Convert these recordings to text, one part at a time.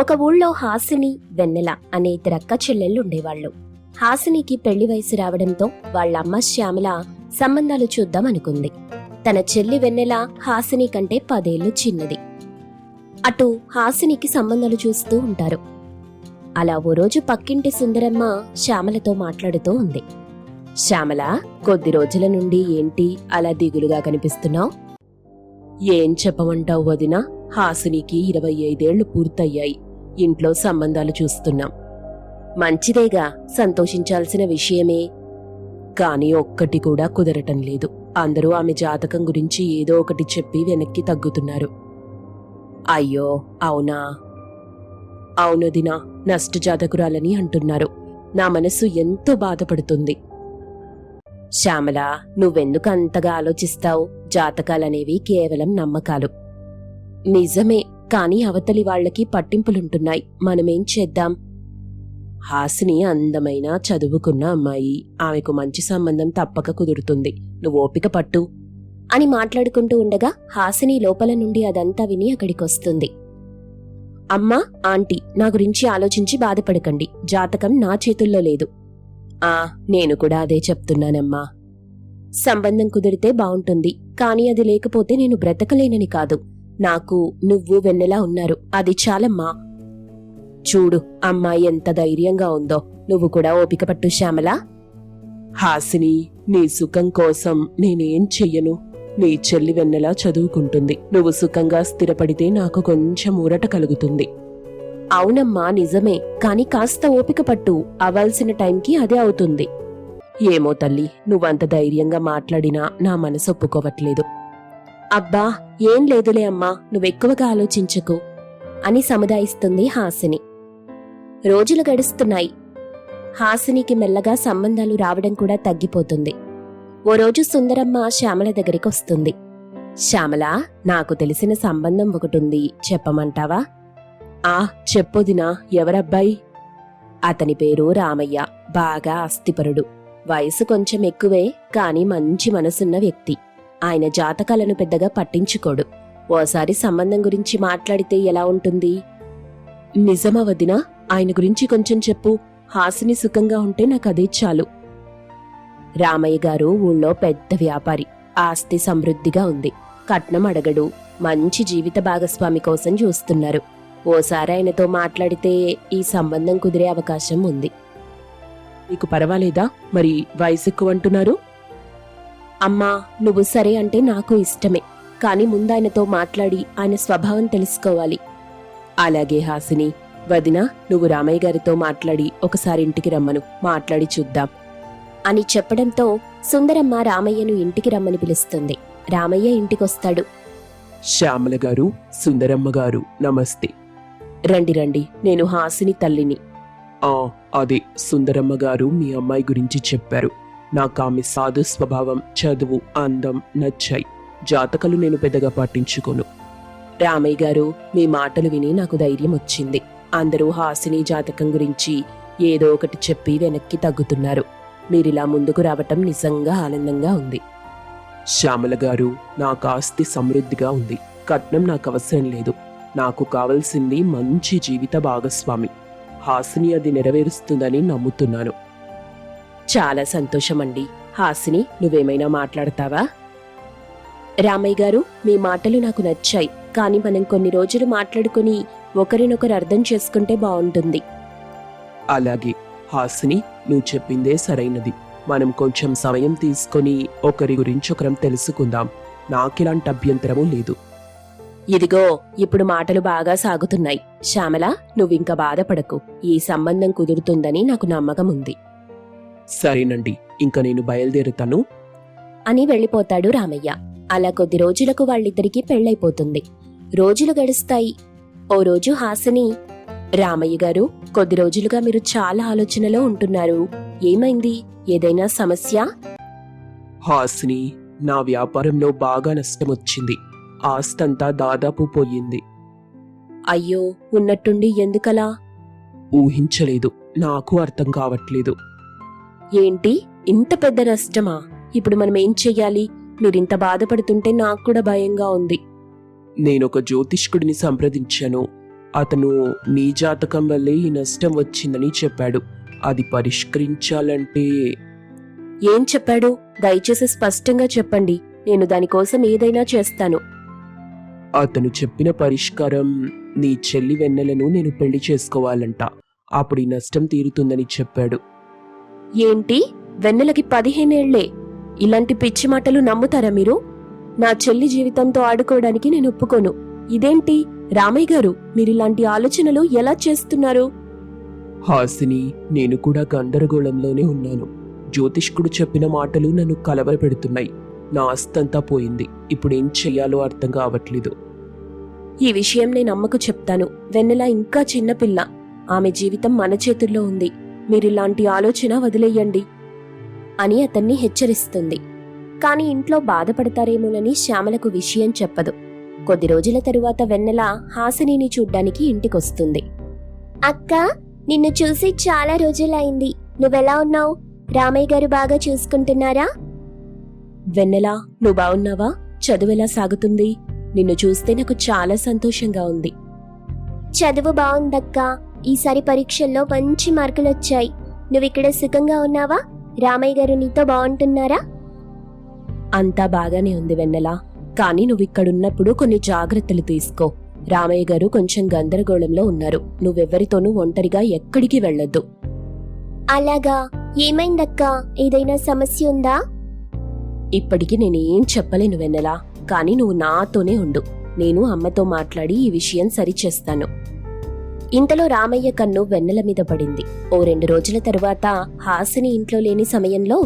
ఒక ఊళ్ళో హాసిని వెన్నెల అనే ఇద్దరు అక్క చెల్లెళ్ళు ఉండేవాళ్ళు. హాసినికి పెళ్ళి వయసు రావడంతో వాళ్ళమ్మ శ్యామల సంబంధాలు చూద్దాం అనుకుంది. తన చెల్లి వెన్నెల హాసిని కంటే పదేళ్ళు చిన్నది. అటు హాసినికి సంబంధాలు చూస్తూ ఉంటారు. అలా ఓ రోజు పక్కింటి సుందరమ్మ శ్యామలతో మాట్లాడుతూ ఉంది. శ్యామల కొద్ది రోజుల నుండి ఏంటి అలా దిగులుగా కనిపిస్తున్నావు? ఏం చెప్పమంటావు వదినా? హాసినికి ఇరవై ఐదేళ్ళు పూర్తయ్యాయి. ఇంట్లో సంబంధాలు చూస్తున్నాం. మంచిదేగా సంతోషించాల్సిన విషయమే. కాని ఒక్కటి కూడా కుదరటం లేదు. అందరూ ఆమె జాతకం గురించి ఏదో ఒకటి చెప్పి వెనక్కి తగ్గుతున్నారు. అయ్యో అవునా? అవునదినా నష్టజాతకురాలని అంటున్నారు. నా మనసు ఎంతో బాధపడుతుంది. శ్యామల నువ్వెందుకు అంతగా ఆలోచిస్తావు? జాతకాలనేవి కేవలం నమ్మకాలు. నిజమే కాని అవతలి వాళ్ళకి పట్టింపులుంటున్నాయి. మనమేం చేద్దాం? హాసిని అందమైన చదువుకున్న అమ్మాయి. ఆమెకు మంచి సంబంధం తప్పక కుదురుతుంది. నువ్వు ఓపిక పట్టు. అని మాట్లాడుకుంటూ ఉండగా హాసిని లోపల నుండి అదంతా విని అక్కడికొస్తుంది. అమ్మా ఆంటీ నా గురించి ఆలోచించి బాధపడకండి. జాతకం నా చేతుల్లో లేదు. ఆ నేను కూడా అదే చెప్తున్నానమ్మా. సంబంధం కుదిరితే బావుంటుంది. కానీ అది లేకపోతే నేను బ్రతకలేనని కాదు. నాకు నువ్వు వెన్నెలా ఉన్నారు? అది చాలమ్మా. చూడు అమ్మాయి ఎంత ధైర్యంగా ఉందో. నువ్వు కూడా ఓపిక పట్టు శ్యామలా. హాసిని నీ సుఖం కోసం నేనేం చెయ్యను? నీ చెల్లి వెన్నెలా చదువుకుంటుంది? నువ్వు సుఖంగా స్థిరపడితే నాకు కొంచెం ఊరట కలుగుతుంది. అవునమ్మా నిజమే. కాని కాస్త ఓపిక పట్టు. అవ్వాల్సిన టైంకి అదే అవుతుంది. ఏమో తల్లి నువ్వంత ధైర్యంగా మాట్లాడినా నా మనసు ఒప్పుకోవట్లేదు. అబ్బా ఏం లేదులే అమ్మా నువ్వెక్కువగా ఆలోచించకు అని సముదాయిస్తుంది హాసిని. రోజులు గడుస్తున్నాయి. హాసినికి మెల్లగా సంబంధాలు రావడం కూడా తగ్గిపోతుంది. ఓ రోజు సుందరమ్మ శ్యామల దగ్గరికి వస్తుంది శ్యామల నాకు తెలిసిన సంబంధం ఒకటుంది చెప్పమంటావా? ఆ చెప్పొదినా ఎవరబ్బాయి? అతని పేరు రామయ్య బాగా ఆస్తిపరుడు. వయసు కొంచెం ఎక్కువే కాని మంచి మనసున్న వ్యక్తి. ఆయన జాతకాలను పెద్దగా పట్టించుకోడు. ఓసారి సంబంధం గురించి మాట్లాడితే ఎలా ఉంటుంది? నిజమా వదినా ఆయన గురించి కొంచెం చెప్పు. హాసిని సుఖంగా ఉంటే నాకు చాలు. రామయ్య గారు ఊళ్ళో పెద్ద వ్యాపారి. ఆస్తి సమృద్ధిగా ఉంది. కట్నం అడగడు. మంచి జీవిత భాగస్వామి కోసం చూస్తున్నారు. ఓసారి ఆయనతో మాట్లాడితే ఈ సంబంధం కుదిరే అవకాశం ఉంది. మీకు పర్వాలేదా? మరి వయసు ఎక్కువ అంటున్నారు? అమ్మా నువ్వు సరే అంటే నాకు ఇష్టమే. కానీ ముందాయనతో మాట్లాడి ఆయన స్వభావం తెలుసుకోవాలి. అలాగే హాసిని వదిన నువ్వు రామయ్య గారితో మాట్లాడి ఒకసారి ఇంటికి రమ్మను. మాట్లాడి చూద్దాం. అని చెప్పడంతో సుందరమ్మ రామయ్యను ఇంటికి రమ్మని పిలుస్తుంది. రామయ్య ఇంటికొస్తాడు. శ్యామల గారు సుందరమ్మ గారు నమస్తే. రండి రండి. నేను హాసిని తల్లిని. ఆ అదే సుందరమ్మ గారు మీ అమ్మాయి గురించి చెప్పారు. నాకు ఆమె సాధు స్వభావం చదువు అందం నచ్చాయి. జాతకాలు నేను పెద్దగా పట్టించుకోను రామయ్య గారు మీ మాటలు విని నాకు ధైర్యం వచ్చింది. అందరూ హాసిని జాతకం గురించి ఏదో ఒకటి చెప్పి వెనక్కి తగ్గుతున్నారు. మీరిలా ముందుకు రావటం నిజంగా ఆనందంగా ఉంది. శ్యామల గారు నాకు ఆస్తి సమృద్ధిగా ఉంది. కట్నం నాకు అవసరం లేదు. నాకు కావలసింది మంచి జీవిత భాగస్వామి. హాసిని అది నెరవేరుస్తుందని నమ్ముతున్నాను. చాలా సంతోషమండి. హాసిని నువ్వేమైనా మాట్లాడతావా? రామయ్య గారు మీ మాటలు నాకు నచ్చాయి. కానీ మనం కొన్ని రోజులు మాట్లాడుకుని ఒకరినొకరు అర్థం చేసుకుంటే బాగుంటుంది. అలాగే హాసిని నువ్వు చెప్పిందే సరైనది. మనం కొంచెం సమయం తీసుకొని ఒకరి గురించి ఒకరం తెలుసుకుందాం. నాకెలాంటి అభ్యంతరమూ లేదు. ఇదిగో ఇప్పుడు మాటలు బాగా సాగుతున్నాయి. శ్యామల నువ్వింక బాధపడకు. ఈ సంబంధం కుదురుతుందని నాకు నమ్మకం ఉంది సరేనండి ఇంకా నేను బయలుదేరుతాను. అని వెళ్ళిపోతాడు రామయ్య. అలా కొద్ది రోజులకు వాళ్ళిద్దరికీ పెళ్ళైపోతుంది. రోజులు గడుస్తాయి. ఓ రోజు హాసిని రామయ్య గారు కొద్ది రోజులుగా మీరు చాలా ఆలోచనలో ఉంటున్నారు. ఏమైంది? ఏదైనా సమస్య? హాసిని నా వ్యాపారంలో బాగా నష్టం వచ్చింది ఆస్తంతా దాదాపు పోయింది. అయ్యో ఉన్నట్టుండి ఎందుకలా? ఊహించలేదు. నాకు అర్థం కావట్లేదు. ఏంటి? ఇంత పెద్ద నష్టమా? ఇప్పుడు మనం ఏం చెయ్యాలి? మీరింత బాధపడుతుంటే నాకు కూడా భయంగా ఉంది. నేనొక జ్యోతిష్కుడిని సంప్రదించాను. అతను నీ జాతకం వల్లే ఈ నష్టం వచ్చిందని చెప్పాడు. అది పరిష్కరించాలంటే ఏం చెప్పాడు? దయచేసి స్పష్టంగా చెప్పండి. నేను దానికోసం ఏదైనా చేస్తాను. అతను చెప్పిన పరిష్కారం నీ చెల్లి వెన్నెలను నేను పెళ్ళి చేసుకోవాలంట. అప్పుడు ఈ నష్టం తీరుతుందని చెప్పాడు. ఏంటి? వెన్నెలకి పదిహేనేళ్ళే. ఇలాంటి పిచ్చి మాటలు నమ్ముతారా మీరు? నా చెల్లి జీవితంతో ఆడుకోవడానికి నేను ఒప్పుకోను. ఇదేంటి? రామయ్య గారు మీరిలాంటి ఆలోచనలు ఎలా చేస్తున్నారు? హాసిని నేను కూడా గందరగోళంలోనే ఉన్నాను. జ్యోతిష్కుడు చెప్పిన మాటలు నన్ను కలవరపెడుతున్నాయి. నా ఆస్తంతా పోయింది. ఇప్పుడు ఏం చెయ్యాలో అర్థం కావట్లేదు. ఈ విషయం నేను అమ్మకు చెప్తాను. వెన్నెల ఇంకా చిన్నపిల్ల ఆమె జీవితం మన చేతుల్లో ఉంది. మీరిలాంటి ఆలోచన వదిలేయండి అని అతన్ని హెచ్చరిస్తుంది. కాని ఇంట్లో బాధపడతారేమోనని శ్యామలకు విషయం చెప్పదు. కొద్ది రోజుల తరువాత వెన్నెల హాసినిని చూడ్డానికి ఇంటికొస్తుంది. అక్క నిన్ను చూసి చాలా రోజులైంది. నువ్వెలా ఉన్నావు? రామయ్య గారు బాగా చూసుకుంటున్నారా? వెన్నెల నువ్వు బాగున్నావా? చదువెలా సాగుతుంది? నిన్ను చూస్తే నాకు చాలా సంతోషంగా ఉంది. చదువు బాగుందక్కా. ఈసారి పరీక్షల్లో మంచి మార్కులు వచ్చాయి నువ్విక్కడ సుఖంగా ఉన్నావా? రామయ్య గారు నీతో బాగుంటున్నారా అంతా బాగానే ఉంది వెన్నెల. కానీ నువ్విక్కడున్నప్పుడు కొన్ని జాగ్రత్తలు తీసుకో. రామయ్య గారు కొంచెం గందరగోళంలో ఉన్నారు. నువ్వెవ్వరితోనూ ఒంటరిగా ఎక్కడికి వెళ్ళొద్దు. అలాగా? ఏమైందక్కా? ఏదైనా సమస్య ఉందా? ఇప్పటికి నేనేం చెప్పలేను వెన్నెలా. కానీ నువ్వు నాతోనే ఉండు. నేను అమ్మతో మాట్లాడి ఈ విషయం సరిచేస్తాను. ఇంతలో రామయ్య కన్ను వెన్నెల మీద పడింది. ఓ రెండు రోజుల తరువాత హాసిని ఇంట్లో లేని సమయంలో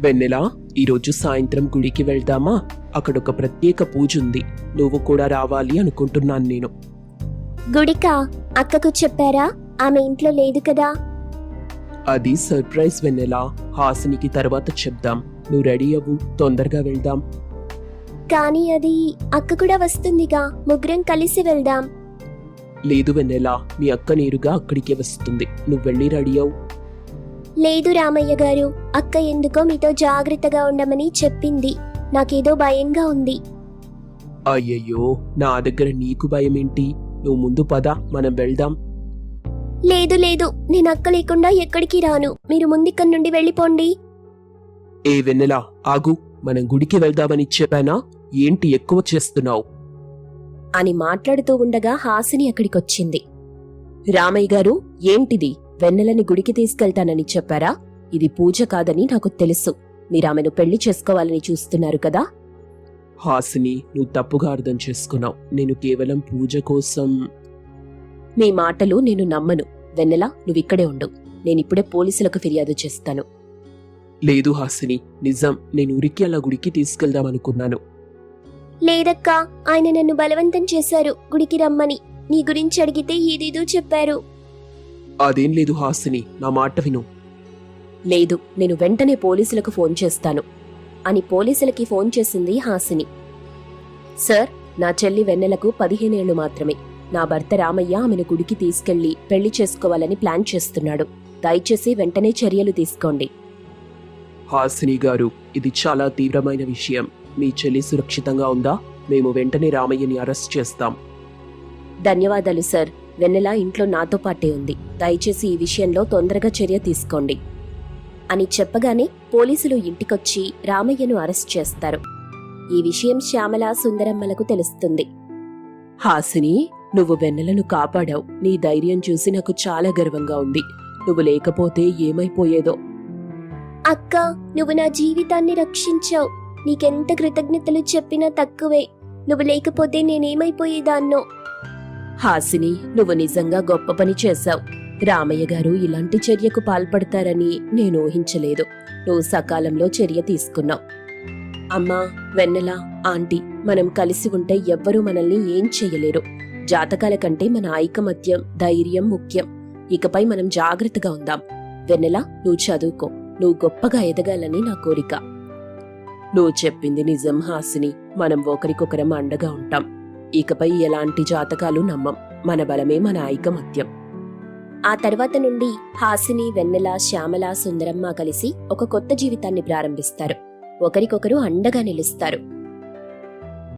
వెన్నెలా ఈరోజు సాయంత్రం గుడికి వెళ్దామా? అక్కడ ఒక ప్రత్యేక పూజ ఉంది నువ్వు కూడా రావాలి అనుకుంటున్నాను నేను. గుడికా అక్కకు చెప్పారా? ఆమె ఇంట్లో లేదు కదా? అది సర్ప్రైజ్ వెన్నెలా. హాసినికి తర్వాత చెప్దాం. నువ్వు రెడీ అవ్వు తొందరగా వెళ్దాం. కానీ అది అక్క కూడా వస్తుందిగా. ముగ్గురం కలిసి వెళ్దాం. లేదు వెన్నెలా మీ అక్క నేరుగా అక్కడికే వస్తుంది. నువ్వు వెళ్ళి రెడీ అవు లేదు రామయ్య గారు అక్క ఎందుకో మీతో జాగ్రత్తగా ఉండమని చెప్పింది. నాకేదో భయంగా ఉంది. అయ్యయ్యో నా దగ్గర నీకు భయం ఏంటి నువ్వు ముందు పద మనం వెళ్దాం. లేదు లేదు నేను అక్క లేకుండా ఎక్కడికి రాను. మీరు ముందిక్కడి నుండి వెళ్ళిపోండి. ఏ వెన్నెలా ఆగు మనం గుడికి వెళ్దామని చెప్పానా? ఏంటి ఎక్కువ చేస్తున్నావు? అని మాట్లాడుతూ ఉండగా హాసిని అక్కడికొచ్చింది. రామయ్య గారు ఏంటిది? వెన్నెలని గుడికి తీసుకెళ్తానని చెప్పారా? ఇది పూజ కాదని నాకు తెలుసు. మీరామెను పెళ్ళి చేసుకోవాలని చూస్తున్నారు కదా? హాసిని నువ్వు తప్పుగా అర్థం చేసుకున్నావు. నేను కేవలం పూజ కోసం మీ మాటలు నేను నమ్మను. వెన్నెల నువ్విక్కడే ఉండు. నేనిప్పుడే పోలీసులకు ఫిర్యాదు చేస్తాను. లేదు హాసిని నిజం. నేను ఉరికి అలా గుడికి తీసుకెళ్దామనుకున్నాను. లేదక్కా ఆయన నన్ను బలవంతం చేశారు. గుడికి రమ్మని. నీ గురించి అడిగితే ఏదేదో చెప్పారు. అదేం లేదు హాసిని నా మాట విను. లేదు నేను వెంటనే పోలీసులకు ఫోన్ చేస్తాను. అని పోలీసులకి ఫోన్ చేసింది హాసిని. సార్ నా చెల్లి వెన్నెలకు పదిహేనేళ్ళు మాత్రమే. నా భర్త రామయ్య ఆమెను గుడికి తీసుకెళ్ళి పెళ్ళి చేసుకోవాలని ప్లాన్ చేస్తున్నాడు. దయచేసి వెంటనే చర్యలు తీసుకోండి. హాసిని గారు ఇది చాలా తీవ్రమైన విషయం. మీ చెల్లి సురక్షితంగా ఉందా? మేము వెంటనే రామయ్యని అరెస్ట్ చేస్తాం. ధన్యవాదాలు సార్. వెన్నెల ఇంట్లో నాతో పాటే ఉంది. దయచేసి ఈ విషయంలో తొందరగా చర్య తీసుకోండి. అని చెప్పగానే పోలీసులు ఇంటికొచ్చి రామయ్యను అరెస్ట్ చేస్తారు. ఈ విషయం శ్యామల సుందరమ్మలకు తెలుస్తుంది. హాసిని నువ్వు వెన్నెలను కాపాడావు. నీ ధైర్యం చూసి నాకు చాలా గర్వంగా ఉంది. నువ్వు లేకపోతే ఏమైపోయేదో? అక్క నువ్వు నా జీవితాన్ని రక్షించావు. నీకెంత కృతజ్ఞతలు చెప్పినా తక్కువే. నువ్వు లేకపోతే నేనేమైపోయేదాన్నో? హాసిని నువ్వు నిజంగా గొప్ప పని చేశావు. రామయ్య గారు ఇలాంటి చర్యకు పాల్పడతారని నేను ఊహించలేదు. నువ్వు సకాలంలో చర్య తీసుకున్నావు. అమ్మా వెన్నెల ఆంటీ మనం కలిసి ఉంటే ఎవ్వరూ మనల్ని ఏం చేయలేరు. జాతకాల కంటే మన ఐకమత్యం ధైర్యం ముఖ్యం. ఇకపై మనం జాగ్రత్తగా ఉందాం. వెన్నెల నువ్వు చదువుకో. నువ్వు గొప్పగా ఎదగాలని నా కోరిక. నువ్వు చెప్పింది నిజం హాసిని. మనం ఒకరికొకరం అండగా ఉంటాం. ఇకపై ఎలాంటి జాతకాలు నమ్మం. మన బలమే మన ఐకమత్యం. ఆ తర్వాత నుండి హాసిని వెన్నెల శ్యామల సుందరమ్మ కలిసి ఒక కొత్త జీవితాన్ని ప్రారంభిస్తారు. ఒకరికొకరు అండగా నిలుస్తారు.